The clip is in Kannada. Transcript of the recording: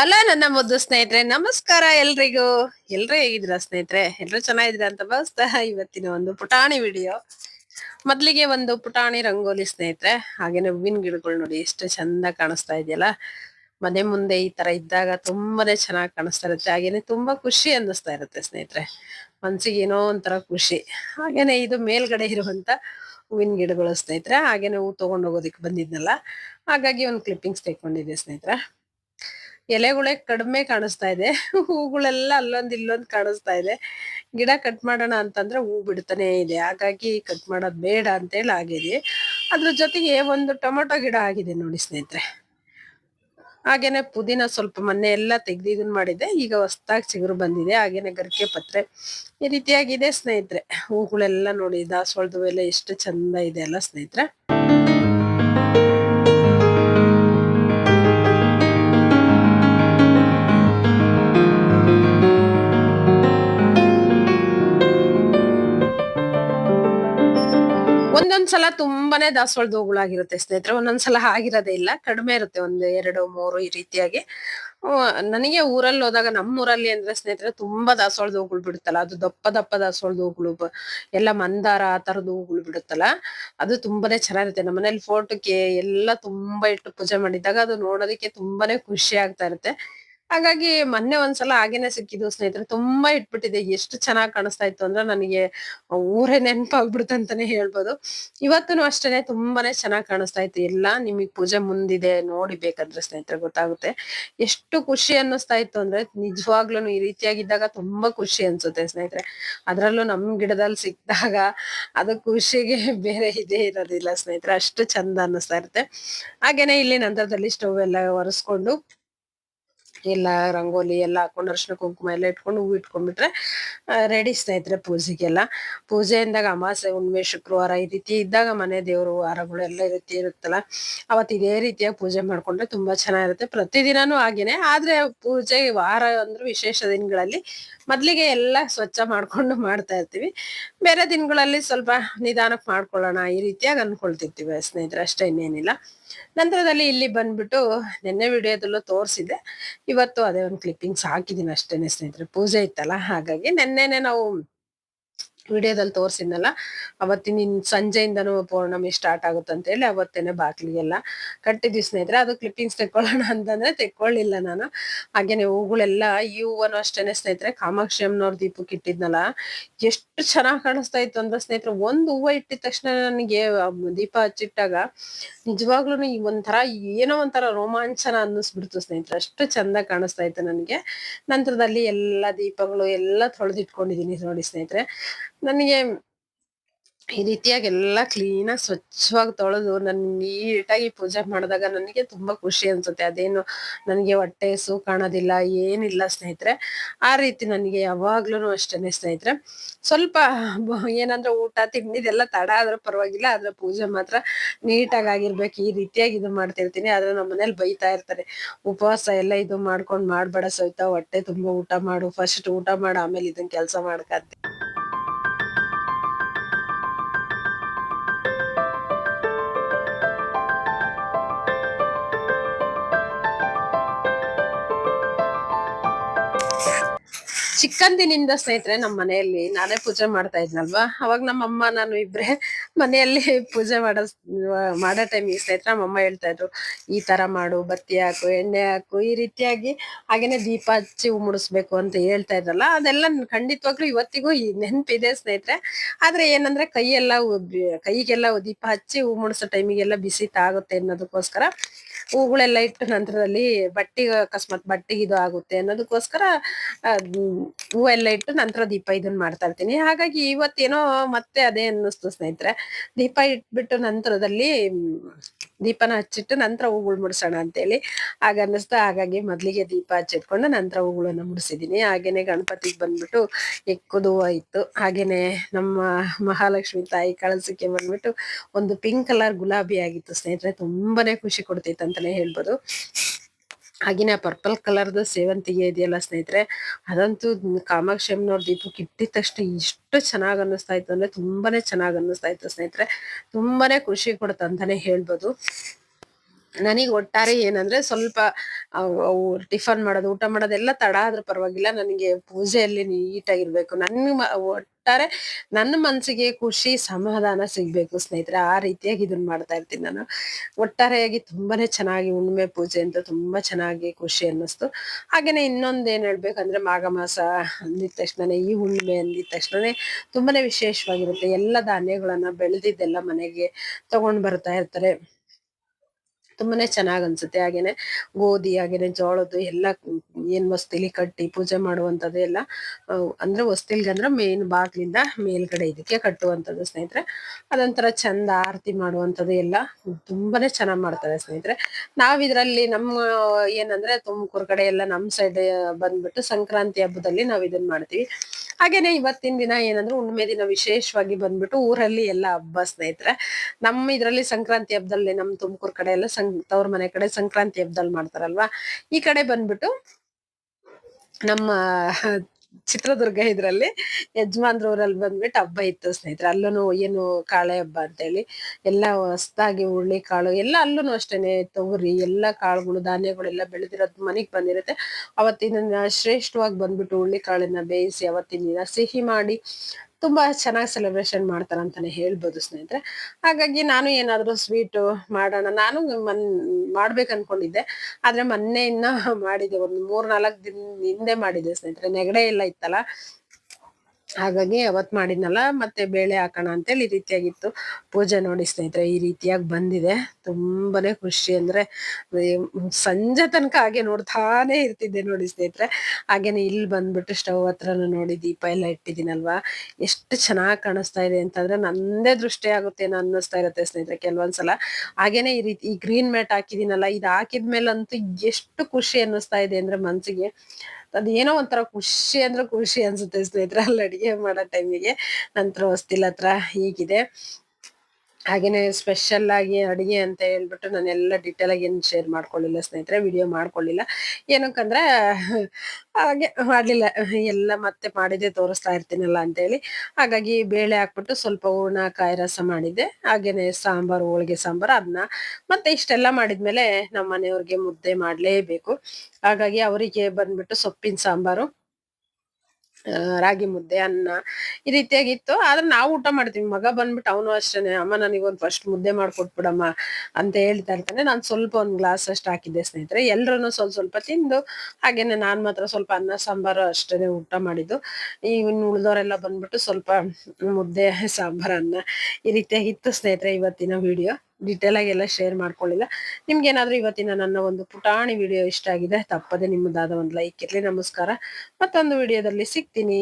ಹಲೋ ನನ್ನ ಮುದ್ದು ಸ್ನೇಹಿತರೆ, ನಮಸ್ಕಾರ ಎಲ್ರಿಗೂ. ಎಲ್ರು ಹೇಗಿದ್ರ ಸ್ನೇಹಿತರೆ? ಎಲ್ರು ಚೆನ್ನಾಗಿದ್ರ ಅಂತ ಭಾವಿಸ್ತಾ ಇವತ್ತಿನ ಒಂದು ಪುಟಾಣಿ ವಿಡಿಯೋ. ಮೊದ್ಲಿಗೆ ಒಂದು ಪುಟಾಣಿ ರಂಗೋಲಿ ಸ್ನೇಹಿತರೆ, ಹಾಗೇನೆ ಹೂವಿನ ಗಿಡಗಳು ನೋಡಿ ಎಷ್ಟು ಚಂದ ಕಾಣಿಸ್ತಾ ಇದೆಯಲ್ಲ. ಮನೆ ಮುಂದೆ ಈ ತರ ಇದ್ದಾಗ ತುಂಬಾನೇ ಚೆನ್ನಾಗಿ ಕಾಣಿಸ್ತಾ ಇರುತ್ತೆ. ಹಾಗೇನೆ ತುಂಬಾ ಖುಷಿ ಅನ್ನಿಸ್ತಾ ಇರುತ್ತೆ ಸ್ನೇಹಿತರೆ. ಮನ್ಸಿಗೆ ಏನೋ ಒಂಥರ ಖುಷಿ. ಹಾಗೇನೆ ಇದು ಮೇಲ್ಗಡೆ ಇರುವಂತ ಹೂವಿನ ಗಿಡಗಳು ಸ್ನೇಹಿತರೆ. ಹಾಗೇನೆ ಹೂ ತಗೊಂಡು ಬಂದಿದ್ನಲ್ಲ. ಹಾಗಾಗಿ ಒಂದು ಕ್ಲಿಪ್ಪಿಂಗ್ಸ್ ತೆಕ್ಕೊಂಡಿದ್ದೆ ಸ್ನೇಹಿತರೆ. ಎಲೆಗಳೇ ಕಡಿಮೆ ಕಾಣಿಸ್ತಾ ಇದೆ. ಹೂಗಳೆಲ್ಲ ಅಲ್ಲೊಂದು ಇಲ್ಲೊಂದು ಕಾಣಿಸ್ತಾ ಇದೆ. ಗಿಡ ಕಟ್ ಮಾಡೋಣ ಅಂತಂದ್ರೆ ಹೂ ಬಿಡ್ತಾನೆ ಇದೆ. ಹಾಗಾಗಿ ಕಟ್ ಮಾಡೋದು ಬೇಡ ಅಂತೇಳಿ ಆಗಿದೆ. ಅದ್ರ ಜೊತೆಗೆ ಒಂದು ಟೊಮೊಟೊ ಗಿಡ ಆಗಿದೆ ನೋಡಿ ಸ್ನೇಹಿತರೆ. ಹಾಗೇನೆ ಪುದೀನ ಸ್ವಲ್ಪ ಮೊನ್ನೆ ಎಲ್ಲ ತೆಗ್ದಿದನ್ ಮಾಡಿದೆ ಈಗ ಹೊಸ್ದಾಗಿ ಚಿಗುರು ಬಂದಿದೆ. ಹಾಗೇನೆ ಗರಿಕೆ ಪತ್ರೆ ಈ ರೀತಿಯಾಗಿದೆ ಸ್ನೇಹಿತರೆ. ಹೂಗಳೆಲ್ಲ ನೋಡಿ ದಾಸವಾಳದ ಎಲ್ಲ ಎಷ್ಟು ಚಂದ ಇದೆ ಅಲ್ಲ ಸ್ನೇಹಿತರೆ. ಒಂದೊಂದ್ಸಲ ತುಂಬಾನೇ ದಾಸವಾಳದ ಹೂಗಳಾಗಿರುತ್ತೆ ಸ್ನೇಹಿತರೆ. ಒಂದೊಂದ್ಸಲ ಆಗಿರೋದೇ ಇಲ್ಲ. ಕಡಿಮೆ ಇರುತ್ತೆ ಒಂದು ಎರಡು, ಮೂರು ಈ ರೀತಿಯಾಗಿ. ನನಗೆ ಊರಲ್ಲಿ ಹೋದಾಗ ನಮ್ಮ ಊರಲ್ಲಿ ಅಂದ್ರೆ ಸ್ನೇಹಿತರೆ ತುಂಬಾ ದಾಸವಾಳದ ಹೂಗಳು ಬಿಡುತ್ತಲ್ಲ. ಅದು ದಪ್ಪ ದಪ್ಪ ದಾಸವಾಳದ ಹೂಗಳು ಎಲ್ಲ ಮಂದಾರ ಆ ತರದ ಹೂಗಳು ಬಿಡುತ್ತಲ್ಲ. ಅದು ತುಂಬಾನೇ ಚೆನ್ನಾಗಿರುತ್ತೆ. ನಮ್ಮ ಮನೇಲಿ ಫೋಟೋಕ್ಕೆ ಎಲ್ಲ ತುಂಬಾ ಇಟ್ಟು ಪೂಜೆ ಮಾಡಿದಾಗ ಅದು ನೋಡೋದಕ್ಕೆ ತುಂಬಾನೇ ಖುಷಿ ಆಗ್ತಾ ಇರುತ್ತೆ. ಹಾಗಾಗಿ ಮೊನ್ನೆ ಒಂದ್ಸಲ ಹಾಗೇನೆ ಸಿಕ್ಕಿದ್ವು ಸ್ನೇಹಿತರೆ, ತುಂಬಾ ಇಟ್ಬಿಟ್ಟಿದೆ. ಎಷ್ಟು ಚೆನ್ನಾಗಿ ಕಾಣಿಸ್ತಾ ಇತ್ತು ಅಂದ್ರೆ ನನಗೆ ಊರೇ ನೆನಪಾಗ್ಬಿಡುತ್ತೆ ಅಂತಾನೆ ಹೇಳ್ಬೋದು. ಇವತ್ತೂ ಅಷ್ಟೇನೆ, ತುಂಬಾನೇ ಚೆನ್ನಾಗಿ ಕಾಣಿಸ್ತಾ ಇತ್ತು. ಎಲ್ಲ ನಿಮಗೆ ಪೂಜೆ ಮುಂದಿದೆ ನೋಡಿ ಬೇಕಂದ್ರೆ ಸ್ನೇಹಿತರೆ ಗೊತ್ತಾಗುತ್ತೆ. ಎಷ್ಟು ಖುಷಿ ಅನ್ನಿಸ್ತಾ ಇತ್ತು ಅಂದ್ರೆ ನಿಜವಾಗ್ಲೂ ಈ ರೀತಿಯಾಗಿದ್ದಾಗ ತುಂಬಾ ಖುಷಿ ಅನ್ಸುತ್ತೆ ಸ್ನೇಹಿತರೆ. ಅದರಲ್ಲೂ ನಮ್ ಗಿಡದಲ್ಲಿ ಸಿಕ್ಕಿದಾಗ ಅದು ಖುಷಿಗೆ ಬೇರೆ ಇದೇ ಇರೋದಿಲ್ಲ ಸ್ನೇಹಿತರೆ. ಅಷ್ಟು ಚಂದ ಅನ್ನಿಸ್ತಾ ಇರುತ್ತೆ. ಹಾಗೇನೆ ಇಲ್ಲಿ ನಂತರದಲ್ಲಿ ಸ್ಟವ್ ಎಲ್ಲ ಒರೆಸ್ಕೊಂಡು ಎಲ್ಲ ರಂಗೋಲಿ ಎಲ್ಲ ಹಾಕೊಂಡು ಅರ್ಶಿನ ಕುಂಕುಮ ಎಲ್ಲ ಇಟ್ಕೊಂಡು ಹೂವು ಇಟ್ಕೊಂಡ್ಬಿಟ್ರೆ ರೆಡಿ ಸ್ನೇಹಿತರೆ ಪೂಜೆಗೆಲ್ಲ. ಪೂಜೆ ಅಂದಾಗ ಅಮಾಸೆ, ಹುಣ್ಣಿಮೆ, ಶುಕ್ರವಾರ ಈ ರೀತಿ ಇದ್ದಾಗ ಮನೆ ದೇವರು, ವಾರಗಳು ಎಲ್ಲ ರೀತಿ ಇರುತ್ತಲ್ಲ, ಅವತ್ತು ಇದೇ ರೀತಿಯಾಗಿ ಪೂಜೆ ಮಾಡ್ಕೊಂಡ್ರೆ ತುಂಬಾ ಚೆನ್ನಾಗಿರುತ್ತೆ. ಪ್ರತಿದಿನನೂ ಹಾಗೇನೆ, ಆದ್ರೆ ಪೂಜೆ ವಾರ ಅಂದ್ರೆ ವಿಶೇಷ ದಿನಗಳಲ್ಲಿ ಮೊದಲಿಗೆ ಎಲ್ಲ ಸ್ವಚ್ಛ ಮಾಡ್ಕೊಂಡು ಮಾಡ್ತಾ ಇರ್ತೀವಿ. ಬೇರೆ ದಿನಗಳಲ್ಲಿ ಸ್ವಲ್ಪ ನಿಧಾನಕ್ಕೆ ಮಾಡ್ಕೊಳ್ಳೋಣ ಈ ರೀತಿಯಾಗಿ ಅನ್ಕೊಳ್ತಿರ್ತೀವಿ ಸ್ನೇಹಿತರೆ, ಅಷ್ಟೇ ಇನ್ನೇನಿಲ್ಲ. ನಂತರದಲ್ಲಿ ಇಲ್ಲಿ ಬಂದ್ಬಿಟ್ಟು ನಿನ್ನೆ ವಿಡಿಯೋದಲ್ಲೂ ತೋರಿಸಿದೆ ಇವತ್ತು ಅದೇ ಒಂದು ಕ್ಲಿಪ್ಪಿಂಗ್ಸ್ ಹಾಕಿದ್ದೀನಿ ಅಷ್ಟೇನೆ ಸ್ನೇಹಿತರೆ. ಪೂಜೆ ಇತ್ತಲ್ಲ ಹಾಗಾಗಿ ನೆನ್ನೆನೆ ನಾವು ವಿಡಿಯೋದಲ್ಲಿ ತೋರಿಸಿದ್ನಲ್ಲ ಅವತ್ತಿನ ಸಂಜೆಯಿಂದನೂ ಪೌರ್ಣಮಿ ಸ್ಟಾರ್ಟ್ ಆಗುತ್ತೆ ಅಂತ ಹೇಳಿ ಅವತ್ತೇನೆ ಬಾಗಿಲಿಗೆಲ್ಲ ಕಟ್ಟಿದ್ವಿ ಸ್ನೇಹಿತರೆ. ಅದು ಕ್ಲಿಪ್ಪಿಂಗ್ಸ್ ತೆಕ್ಕೊಳ್ಳೋಣ ಅಂತಂದ್ರೆ ತೆಕ್ಕೊಳ್ಳಿಲ್ಲ ನಾನು. ಹಾಗೇನೆ ಹೂಗಳೆಲ್ಲ, ಈ ಹೂವನ್ನು ಅಷ್ಟೇನೆ ಸ್ನೇಹಿತರೆ. ಕಾಮಾಕ್ಷಿ ಅಮ್ಮನವ್ರ ದೀಪಕ್ಕೆ ಇಟ್ಟಿದ್ನಲ್ಲ. ಎಷ್ಟು ಚೆನ್ನಾಗಿ ಕಾಣಿಸ್ತಾ ಇತ್ತು ಅಂದ್ರೆ ಸ್ನೇಹಿತರೆ, ಒಂದು ಹೂವು ಇಟ್ಟಿದ ತಕ್ಷಣ ನನಗೆ ದೀಪ ಹಚ್ಚಿಟ್ಟಾಗ ನಿಜವಾಗ್ಲೂ ಒಂಥರ ಏನೋ ಒಂಥರ ರೋಮಾಂಚನ ಅನ್ನಿಸ್ಬಿಡ್ತು ಸ್ನೇಹಿತರೆ. ಅಷ್ಟು ಚಂದ ಕಾಣಿಸ್ತಾ ಇತ್ತು ನನಗೆ. ನಂತರದಲ್ಲಿ ಎಲ್ಲ ದೀಪಗಳು ಎಲ್ಲ ತೊಳೆದಿಟ್ಕೊಂಡಿದೀನಿ ನೋಡಿ ಸ್ನೇಹಿತರೆ. ನನಗೆ ಈ ರೀತಿಯಾಗಿ ಎಲ್ಲ ಕ್ಲೀನಾಗಿ ಸ್ವಚ್ಛವಾಗಿ ತೊಳೆದು ನನ್ ನೀಟಾಗಿ ಪೂಜೆ ಮಾಡಿದಾಗ ನನಗೆ ತುಂಬಾ ಖುಷಿ ಅನ್ಸುತ್ತೆ. ಅದೇನು ನನಗೆ ಹೊಟ್ಟೆ ಹಸು ಕಾಣೋದಿಲ್ಲ, ಏನಿಲ್ಲ ಸ್ನೇಹಿತರೆ. ಆ ರೀತಿ ನನಗೆ ಯಾವಾಗ್ಲೂ ಅಷ್ಟೇನೆ ಸ್ನೇಹಿತರೆ. ಸ್ವಲ್ಪ ಏನಂದ್ರೆ ಊಟ ತಿಂಡಿದೆಲ್ಲ ತಡ ಆದ್ರೂ ಪರವಾಗಿಲ್ಲ, ಆದ್ರೆ ಪೂಜೆ ಮಾತ್ರ ನೀಟಾಗಿ ಆಗಿರ್ಬೇಕು. ಈ ರೀತಿಯಾಗಿ ಇದು ಮಾಡ್ತಿರ್ತೀನಿ. ಆದ್ರೆ ನಮ್ಮ ಮನೇಲಿ ಬೈತಾ ಇರ್ತಾರೆ. ಉಪವಾಸ ಎಲ್ಲ ಇದು ಮಾಡ್ಕೊಂಡು ಮಾಡ್ಬೇಡ ಸವಿತಾ, ಹೊಟ್ಟೆ ತುಂಬಾ ಊಟ ಮಾಡು ಫಸ್ಟ್ ಊಟ ಮಾಡು, ಆಮೇಲೆ ಇದನ್ ಕೆಲಸ ಮಾಡ್ಕಂತೆ ಚಿಕ್ಕಂದಿನಿಂದ ಸ್ನೇಹಿತರೆ ನಮ್ಮ ಮನೆಯಲ್ಲಿ ನಾನೇ ಪೂಜೆ ಮಾಡ್ತಾ ಇದ್ನಲ್ವಾ? ಅವಾಗ ನಮ್ಮ ಅಮ್ಮ, ನಾನು ಇಬ್ರೆ ಮನೆಯಲ್ಲಿ ಪೂಜೆ ಮಾಡೋ ಮಾಡೋ ಟೈಮಿಗೆ ಸ್ನೇಹಿತರೆ ನಮ್ಮಮ್ಮ ಹೇಳ್ತಾ ಇದ್ರು, ಈ ತರ ಮಾಡು, ಬತ್ತಿ ಹಾಕು, ಎಣ್ಣೆ ಹಾಕು, ಈ ರೀತಿಯಾಗಿ ಹಾಗೇನೆ ದೀಪ ಹಚ್ಚಿ ಮುಡಿಸ್ಬೇಕು ಅಂತ ಹೇಳ್ತಾ ಇದ್ರಲ್ಲ, ಅದೆಲ್ಲ ಖಂಡಿತವಾಗ್ಲೂ ಇವತ್ತಿಗೂ ಈ ನೆನಪಿದೆ ಸ್ನೇಹಿತರೆ. ಆದ್ರೆ ಏನಂದ್ರೆ ಕೈಯೆಲ್ಲ ಕೈಗೆಲ್ಲ ದೀಪ ಹಚ್ಚಿ ಹೂ ಮುಡಿಸೋ ಟೈಮಿಗೆಲ್ಲ ಬಿಸಿ ತಾಗುತ್ತೆ ಅನ್ನೋದಕ್ಕೋಸ್ಕರ ಹೂಗಳೆಲ್ಲ ಇಟ್ಟ ನಂತರದಲ್ಲಿ ಬಟ್ಟಿಗೆ ಅಕಸ್ಮಾತ್ ಬಟ್ಟಿಗೆ ಇದು ಆಗುತ್ತೆ ಅನ್ನೋದಕ್ಕೋಸ್ಕರ ಹೂವೆಲ್ಲ ಇಟ್ಟು ನಂತರ ದೀಪ ಇದನ್ನ ಮಾಡ್ತಾ ಇರ್ತೀನಿ. ಹಾಗಾಗಿ ಇವತ್ತೇನೋ ಮತ್ತೆ ಅದೇ ಅನ್ನಿಸ್ತು ಸ್ನೇಹಿತರೆ. ದೀಪ ಇಟ್ಬಿಟ್ಟು ನಂತರದಲ್ಲಿ ದೀಪನ ಹಚ್ಚಿಟ್ಟು ನಂತರ ಹೂಗಳು ಮುಡಿಸೋಣ ಅಂತೇಳಿ. ಆಗ ಅನ್ನಿಸ್ತು. ಹಾಗಾಗಿ ಮೊದಲಿಗೆ ದೀಪ ಹಚ್ಚಿಟ್ಕೊಂಡು ನಂತರ ಹೂಗಳನ್ನು ಮುಡಿಸಿದ್ದೀನಿ ಹಾಗೇನೆ ಗಣಪತಿಗೆ ಬಂದ್ಬಿಟ್ಟು ಎಕ್ಕುದು ಆಯಿತು ಹಾಗೇನೆ ನಮ್ಮ ಮಹಾಲಕ್ಷ್ಮಿ ತಾಯಿ ಕಳಸಕ್ಕೆ ಬಂದ್ಬಿಟ್ಟು ಒಂದು ಪಿಂಕ್ ಕಲರ್ ಗುಲಾಬಿ ಆಗಿತ್ತು. ಸ್ನೇಹಿತರೆ, ತುಂಬಾನೇ ಖುಷಿ ಕೊಡ್ತೈತೆ ಅಂತಾನೆ ಹೇಳ್ಬೋದು. ಹಾಗೇನೆ ಪರ್ಪಲ್ ಕಲರ್ದು ಸೇವಂತಿಗೆ ಇದೆಯಲ್ಲ ಸ್ನೇಹಿತರೆ, ಅದಂತೂ ಕಾಮಾಕ್ಷಿ ಅಮ್ಮನವ್ರ ದೀಪಕ್ಕೆ ಇಟ್ಟಿದ ತಕ್ಷಣ ಇಷ್ಟು ಚೆನ್ನಾಗಿ ಅನ್ನಿಸ್ತಾ ಇತ್ತು ಅಂದರೆ ತುಂಬಾನೇ ಚೆನ್ನಾಗಿ ಅನ್ನಿಸ್ತಾ ಇತ್ತು ಸ್ನೇಹಿತರೆ. ತುಂಬಾನೇ ಖುಷಿ ಕೊಡುತ್ತೆ ಅಂತಾನೆ ಹೇಳ್ಬೋದು. ನನಗೆ ಒಟ್ಟಾರೆ ಏನಂದ್ರೆ ಸ್ವಲ್ಪ ಅವ್ ಟಿಫನ್ ಮಾಡೋದು, ಊಟ ಮಾಡೋದೆಲ್ಲ ತಡ ಆದ್ರೂ ಪರವಾಗಿಲ್ಲ. ನನಗೆ ಪೂಜೆಯಲ್ಲಿ ನೀಟಾಗಿರ್ಬೇಕು. ನನ್ನ ಒಟ್ಟಾರೆ ನನ್ನ ಮನ್ಸಿಗೆ ಖುಷಿ, ಸಮಾಧಾನ ಸಿಗ್ಬೇಕು ಸ್ನೇಹಿತರೆ. ಆ ರೀತಿಯಾಗಿ ಇದನ್ನ ಮಾಡ್ತಾ ಇರ್ತೀನಿ ನಾನು. ಒಟ್ಟಾರೆಯಾಗಿ ತುಂಬಾನೇ ಚೆನ್ನಾಗಿ ಹುಣ್ಣಿಮೆ ಪೂಜೆ ಅಂತ ತುಂಬಾ ಚೆನ್ನಾಗಿ ಖುಷಿ ಅನ್ನಿಸ್ತು. ಹಾಗೇನೆ ಇನ್ನೊಂದ್ ಏನ್ ಹೇಳ್ಬೇಕಂದ್ರೆ ಮಾಘ ಮಾಸ ಅಂದಿದ ತಕ್ಷಣನೇ, ಈ ಹುಣ್ಣಿಮೆ ಅಂದಿದ ತಕ್ಷಣನೇ ತುಂಬಾನೇ ವಿಶೇಷವಾಗಿರುತ್ತೆ. ಎಲ್ಲ ಧಾನ್ಯಗಳನ್ನ ಬೆಳೆದಿದ್ದೆಲ್ಲ ಮನೆಗೆ ತಗೊಂಡ್ ಬರ್ತಾ ಇರ್ತಾರೆ. ತುಂಬಾನೇ ಚೆನ್ನಾಗ್ ಅನ್ಸುತ್ತೆ. ಹಾಗೇನೆ ಗೋಧಿ, ಹಾಗೇನೆ ಜೋಳದ್ದು ಎಲ್ಲ ಏನ್ ವಸ್ತಿಲಿ ಕಟ್ಟಿ ಪೂಜೆ ಮಾಡುವಂತದ್ದು ಎಲ್ಲ ಅಂದ್ರೆ ವಸ್ತಿಲ್ಗಂದ್ರೆ ಮೇನ್ ಬಾಗ್ಲಿಂದ ಮೇಲ್ಗಡೆ ಇದಕ್ಕೆ ಕಟ್ಟುವಂತದ್ದು ಸ್ನೇಹಿತರೆ. ಅದೊಂಥರ ಚಂದ ಆರತಿ ಮಾಡುವಂತದ್ದು ಎಲ್ಲ ತುಂಬಾನೇ ಚೆನ್ನಾಗ್ ಮಾಡ್ತಾರೆ ಸ್ನೇಹಿತರೆ. ನಾವ್ ಇದ್ರಲ್ಲಿ ನಮ್ಮ, ಏನಂದ್ರೆ ತುಮಕೂರು ಕಡೆ ಎಲ್ಲ ನಮ್ ಸೈಡ್ ಬಂದ್ಬಿಟ್ಟು ಸಂಕ್ರಾಂತಿ ಹಬ್ಬದಲ್ಲಿ ನಾವ್ ಇದನ್ನ ಮಾಡ್ತೀವಿ. ಹಾಗೇನೆ ಇವತ್ತಿನ ದಿನ ಏನಂದ್ರೆ ಹುಣ್ಣಿಮೆ ದಿನ ವಿಶೇಷವಾಗಿ ಬಂದ್ಬಿಟ್ಟು ಊರಲ್ಲಿ ಎಲ್ಲ ಹಬ್ಬ ಸ್ನೇಹಿತರೆ. ನಮ್ಮ ಇದ್ರಲ್ಲಿ ಸಂಕ್ರಾಂತಿ ಹಬ್ಬದಲ್ಲಿ ನಮ್ ತುಮಕೂರು ಕಡೆ ಎಲ್ಲ ತವ್ರ ಮನೆ ಕಡೆ ಸಂಕ್ರಾಂತಿ ಹಬ್ಬದಲ್ಲಿ ಮಾಡ್ತಾರಲ್ವಾ? ಈ ಕಡೆ ಬಂದ್ಬಿಟ್ಟು ನಮ್ಮ ಚಿತ್ರದುರ್ಗ ಇದ್ರಲ್ಲಿ ಯಜಮಾನ್ರ ಊರಲ್ಲಿ ಬಂದ್ಬಿಟ್ಟು ಹಬ್ಬ ಇತ್ತು ಸ್ನೇಹಿತರೆ. ಅಲ್ಲೂ ಏನು ಕಾಳೆ ಹಬ್ಬ ಅಂತೇಳಿ ಎಲ್ಲ ಹೊಸ್ದಾಗಿ ಹುಳ್ಳಿ ಕಾಳು ಎಲ್ಲ ಅಲ್ಲೂ ಅಷ್ಟೇನೆ ತೊಗರಿ, ಎಲ್ಲ ಕಾಳುಗಳು, ಧಾನ್ಯಗಳೆಲ್ಲ ಬೆಳೆದಿರೋದು ಮನೆಗೆ ಬಂದಿರುತ್ತೆ. ಅವತ್ತಿನ ಶ್ರೇಷ್ಠವಾಗಿ ಬಂದ್ಬಿಟ್ಟು ಹುಳ್ಳಿ ಕಾಳನ್ನ ಬೇಯಿಸಿ ಅವತ್ತಿನ ಸಿಹಿ ಮಾಡಿ ತುಂಬಾ ಚೆನ್ನಾಗಿ ಸೆಲೆಬ್ರೇಷನ್ ಮಾಡ್ತಾರೆ ಅಂತಾನೆ ಹೇಳ್ಬೋದು ಸ್ನೇಹಿತರೆ. ಹಾಗಾಗಿ ನಾನು ಏನಾದ್ರು ಸ್ವೀಟ್ ಮಾಡೋಣ, ನಾನು ಮನ್, ಮಾಡ್ಬೇಕು ಅನ್ಕೊಂಡಿದ್ದೆ. ಆದ್ರೆ ಮೊನ್ನೆ ಇನ್ನ ಮಾಡಿದೆ, ಒಂದು ಮೂರ್ ನಾಲ್ಕ್ ದಿನ ಹಿಂದೆ ಮಾಡಿದ್ದೆ ಸ್ನೇಹಿತರೆ. ನೆಗಡೆ ಎಲ್ಲ ಇತ್ತಲ್ಲ ಹಾಗಾಗಿ ಅವತ್ ಮಾಡಿದ್ನಲ್ಲ, ಮತ್ತೆ ಬೇಳೆ ಹಾಕೋಣ ಅಂತೇಳಿ ಈ ರೀತಿಯಾಗಿತ್ತು. ಪೂಜೆ ನೋಡಿ ಸ್ನೇಹಿತರೆ, ಈ ರೀತಿಯಾಗಿ ಬಂದಿದೆ. ತುಂಬಾನೇ ಖುಷಿ ಅಂದ್ರೆ ಸಂಜೆ ತನಕ ಹಾಗೆ ನೋಡ್ತಾನೆ ಇರ್ತಿದ್ದೆ ನೋಡಿ ಸ್ನೇಹಿತರೆ. ಹಾಗೇನೆ ಇಲ್ಲಿ ಬಂದ್ಬಿಟ್ಟು ಸ್ಟವ್ ಹತ್ರನು ನೋಡಿ ದೀಪ ಎಲ್ಲ ಇಟ್ಟಿದ್ದೀನಲ್ವಾ. ಎಷ್ಟು ಚೆನ್ನಾಗಿ ಕಾಣಿಸ್ತಾ ಇದೆ ಅಂತಂದ್ರೆ ನಂದೇ ದೃಷ್ಟಿ ಆಗುತ್ತೆ ಏನೋ ಅನ್ನಿಸ್ತಾ ಇರುತ್ತೆ ಸ್ನೇಹಿತರೆ ಕೆಲವೊಂದ್ಸಲ. ಹಾಗೇನೆ ಈ ರೀತಿ, ಈ ಗ್ರೀನ್ ಮ್ಯಾಟ್ ಹಾಕಿದೀನಲ್ಲ ಇದು ಹಾಕಿದ್ಮೇಲಂತೂ ಎಷ್ಟು ಖುಷಿ ಅನ್ನಿಸ್ತಾ ಇದೆ ಅಂದ್ರೆ ಮನ್ಸಿಗೆ. ಅದೇನೋ ಒಂಥರ ಖುಷಿ ಅಂದ್ರೆ ಖುಷಿ ಅನ್ಸುತ್ತೆ ಸ್ನೇಹಿತರೆ, ಅಲ್ಲಿ ಅಡಿಗೆ ಮಾಡೋ ಟೈಮಿಗೆ ನಂತರ ಹೊಸ್ತಿಲ್ ಹತ್ರ ಹೀಗಿದೆ. ಹಾಗೇನೆ ಸ್ಪೆಷಲ್ ಆಗಿ ಅಡುಗೆ ಅಂತ ಹೇಳ್ಬಿಟ್ಟು ನಾನು ಎಲ್ಲ ಡಿಟೇಲ್ ಆಗಿ ಏನು ಶೇರ್ ಮಾಡ್ಕೊಳ್ಳಿಲ್ಲ ಸ್ನೇಹಿತರೆ ವಿಡಿಯೋ ಮಾಡ್ಕೊಳ್ಳಿಲ್ಲ. ಏನಕ್ಕಂದ್ರೆ, ಹಾಗೆ ಮಾಡಲಿಲ್ಲ. ಎಲ್ಲ ಮತ್ತೆ ಮಾಡಿದೆ ತೋರಿಸ್ತಾ ಇರ್ತೀನಲ್ಲ ಅಂತೇಳಿ. ಹಾಗಾಗಿ ಬೇಳೆ ಹಾಕ್ಬಿಟ್ಟು ಸ್ವಲ್ಪ ಹೂರ್ಣ, ಕಾಯಿ ರಸ ಮಾಡಿದ್ದೆ. ಹಾಗೇನೆ ಸಾಂಬಾರು, ಹೋಳಿಗೆ ಸಾಂಬಾರು ಅದನ್ನ ಮತ್ತೆ ಇಷ್ಟೆಲ್ಲ ಮಾಡಿದ್ಮೇಲೆ ನಮ್ಮ ಮನೆಯವ್ರಿಗೆ ಮುದ್ದೆ ಮಾಡಲೇಬೇಕು. ಹಾಗಾಗಿ ಅವರಿಗೆ ಬಂದ್ಬಿಟ್ಟು ಸೊಪ್ಪಿನ ಸಾಂಬಾರು. ರಾಗಿ ಮುದ್ದೆ, ಅನ್ನ ಈ ರೀತಿಯಾಗಿತ್ತು. ಆದ್ರೆ ನಾವು ಊಟ ಮಾಡ್ತೀವಿ. ಮಗ ಬಂದ್ಬಿಟ್ಟು ಅವನು ಅಷ್ಟೇನೆ, ಅಮ್ಮ, ನನಗೊಂದು ಫಸ್ಟ್ ಮುದ್ದೆ ಮಾಡ್ಕೊಟ್ಬಿಡಮ್ಮ ಅಂತ ಹೇಳ್ತಾ ಇರ್ತಾನೆ. ನಾನು ಸ್ವಲ್ಪ ಒಂದ್ ಗ್ಲಾಸ್ ಅಷ್ಟು ಹಾಕಿದ್ದೆ ಸ್ನೇಹಿತರೆ. ಎಲ್ರು ಸ್ವಲ್ಪ ಸ್ವಲ್ಪ ತಿಂದು ಹಾಗೇನೆ ನಾನ್ ಮಾತ್ರ ಸ್ವಲ್ಪ ಅನ್ನ, ಸಾಂಬಾರು ಅಷ್ಟೇನೆ ಊಟ ಮಾಡಿದ್ದು. ಇನ್ನು ಉಳಿದವರೆಲ್ಲ ಬಂದ್ಬಿಟ್ಟು ಸ್ವಲ್ಪ ಮುದ್ದೆ, ಸಾಂಬಾರು, ಅನ್ನ ಈ ರೀತಿಯಾಗಿತ್ತು ಸ್ನೇಹಿತರೆ ಇವತ್ತಿನ ವಿಡಿಯೋ ಡಿಟೇಲ್ ಆಗಿ ಎಲ್ಲ ಶೇರ್ ಮಾಡ್ಕೊಳ್ಳಿಲ್ಲ. ನಿಮ್ಗೆ ಏನಾದ್ರೂ ಇವತ್ತಿನ ನನ್ನ ಒಂದು ಪುಟಾಣಿ ವಿಡಿಯೋ ಇಷ್ಟ ಆಗಿದೆ, ತಪ್ಪದೆ ನಿಮ್ಮದಾದ ಒಂದು ಲೈಕ್ ಇರ್ಲಿ, ನಮಸ್ಕಾರ. ಮತ್ತೊಂದು ವಿಡಿಯೋದಲ್ಲಿ ಸಿಗ್ತೀನಿ.